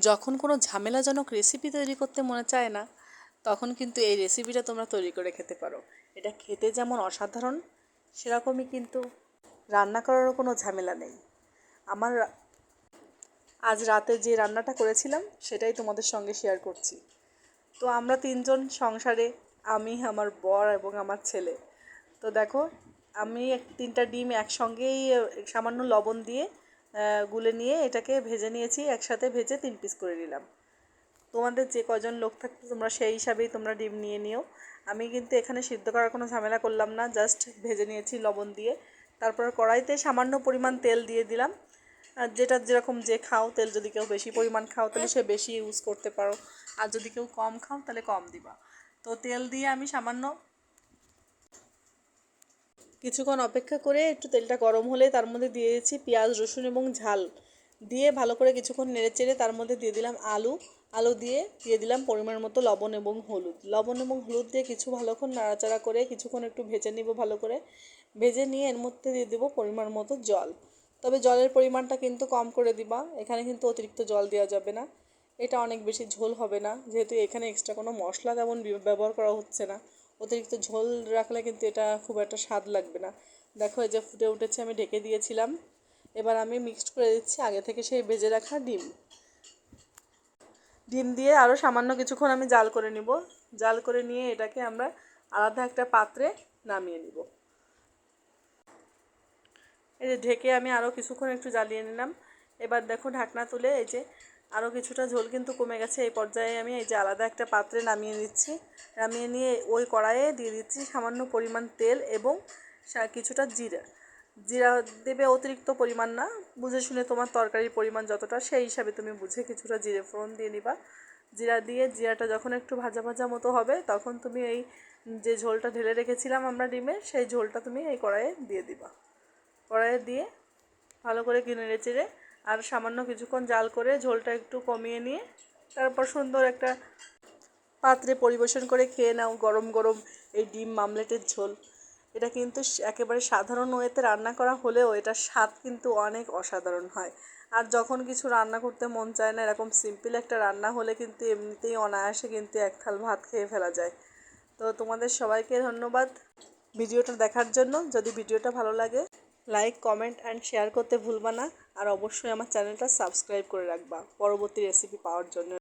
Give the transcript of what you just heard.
যখন কোনো ঝামেলাজনক রেসিপি তৈরি করতে মনে চায় না, তখন কিন্তু এই রেসিপিটা তোমরা তৈরি করে খেতে পারো। এটা খেতে যেমন অসাধারণ, সেরকমই কিন্তু রান্না করারও কোনো ঝামেলা নেই। আমার আজ রাতে যে রান্নাটা করেছিলাম, সেটাই তোমাদের সঙ্গে শেয়ার করছি। তো আমরা তিনজন সংসারে, আমি, আমার বর এবং আমার ছেলে। তো দেখো, আমি এক- তিনটা ডিম একসঙ্গেই সামান্য লবণ দিয়ে গুলে নিয়ে এটাকে ভেজে নিয়েছি, একসাথে ভেজে তিন পিস করে নিলাম। তোমাদের যে কজন লোক থাকতো তোমরা সেই হিসাবেই তোমরা ডিম নিয়ে নিও। আমি কিন্তু এখানে সিদ্ধ করার কোনো ঝামেলা করলাম না জাস্ট ভেজে নিয়েছি লবণ দিয়ে। তারপর কড়াইতে সামান্য পরিমাণ তেল দিয়ে দিলাম। আর যেটা যেরকম যে খাও, তেল যদি কেউ বেশি পরিমাণ খাও, তাহলে সে বেশি ইউজ করতে পারো। আর যদি কেউ কম খাও, তাহলে কম দিবা। তো তেল দিয়ে আমি সামান্য কিছুক্ষণ অপেক্ষা করে একটু তেলটা গরম হলে তার মধ্যে দিয়ে দিয়েছি পেঁয়াজ, রসুন এবং ঝাল। দিয়ে ভালো করে কিছুক্ষণ নেড়ে চেড়ে তার মধ্যে দিয়ে দিলাম আলু। আলু দিয়ে দিয়ে দিলাম পরিমাণ মতো লবণ এবং হলুদ। লবণ এবং হলুদ দিয়ে কিছু ভালোক্ষণ নাড়াচাড়া করে কিছুক্ষণ একটু ভেজে নিব ভালো করে। ভেজে নিয়ে এর মধ্যে দিয়ে দেবো পরিমাণ মতো জল। তবে জলের পরিমাণটা কিন্তু কম করে দিবা। এখানে কিন্তু অতিরিক্ত জল দেওয়া যাবে না। এটা অনেক বেশি ঝোল হবে না। যেহেতু এখানে এক্সট্রা কোনো মশলা তেমন ব্যবহার করা হচ্ছে না। অতিরিক্ত ঝোল রাখলে কিন্তু এটা খুব একটা স্বাদ লাগবে না। দেখো এই যে ফুটে উঠেছে, আমি ঢেকে দিয়েছিলাম। এবার আমি মিক্সড করে দিচ্ছি আগে থেকে সেই ভেজে রাখা ডিম। ডিম দিয়ে আরও সামান্য কিছুক্ষণ আমি জাল করে নিব। জাল করে নিয়ে এটাকে আমরা আলাদা একটা পাত্রে নামিয়ে নিব। এই যে ঢেকে আমি আরও কিছুক্ষণ একটু জ্বালিয়ে নিলাম। এবার দেখো ঢাকনা তুলে এই যে আরও কিছুটা ঝোল কিন্তু কমে গেছে। এই পর্যায়ে আমি এই যে আলাদা একটা পাত্রে নামিয়ে নিচ্ছি। নামিয়ে নিয়ে ওই কড়াইয়ে দিয়ে দিচ্ছি সামান্য পরিমাণ তেল এবং কিছুটা জিরা। জিরা দেবে অতিরিক্ত পরিমাণ না, বুঝে শুনে তোমার তরকারির পরিমাণ যতটা, সেই হিসাবে তুমি বুঝে কিছুটা জিরে ফোড়ন দিয়ে নিবা। জিরা দিয়ে জিরাটা যখন একটু ভাজা ভাজা মতো হবে, তখন তুমি এই যে ঝোলটা ঢেলে রেখেছিলাম আমরা ডিমে, সেই ঝোলটা তুমি এই কড়াইয়ে দিয়ে দিবা। কড়াইয়ে দিয়ে ভালো করে কিনে চেড়ে আর সামান্য কিছুক্ষণ জাল করে ঝোলটা একটু কমিয়ে নিয়ে তারপর সুন্দর একটা পাত্রে পরিবেশন করে খেয়ে নাও গরম গরম এই ডিম মামলেটের ঝোল। এটা কিন্তু একেবারে সাধারণ ওয়েতে রান্না করা হলেও এটার স্বাদ কিন্তু অনেক অসাধারণ হয়। আর যখন কিছু রান্না করতে মন চায় না, এরকম সিম্পল একটা রান্না হলে কিন্তু এমনিতেই অনায়াসে কিন্তু এক থাল ভাত খেয়ে ফেলা যায়। তো তোমাদের সবাইকে ধন্যবাদ ভিডিওটা দেখার জন্য। যদি ভিডিওটা ভালো লাগে লাইক কমেন্ট অ্যান্ড শেয়ার করতে ভুলবা না। আর অবশ্যই আমার চ্যানেলটা সাবস্ক্রাইব করে রাখবা। পরবর্তী রেসিপি পাওয়ার জন্য।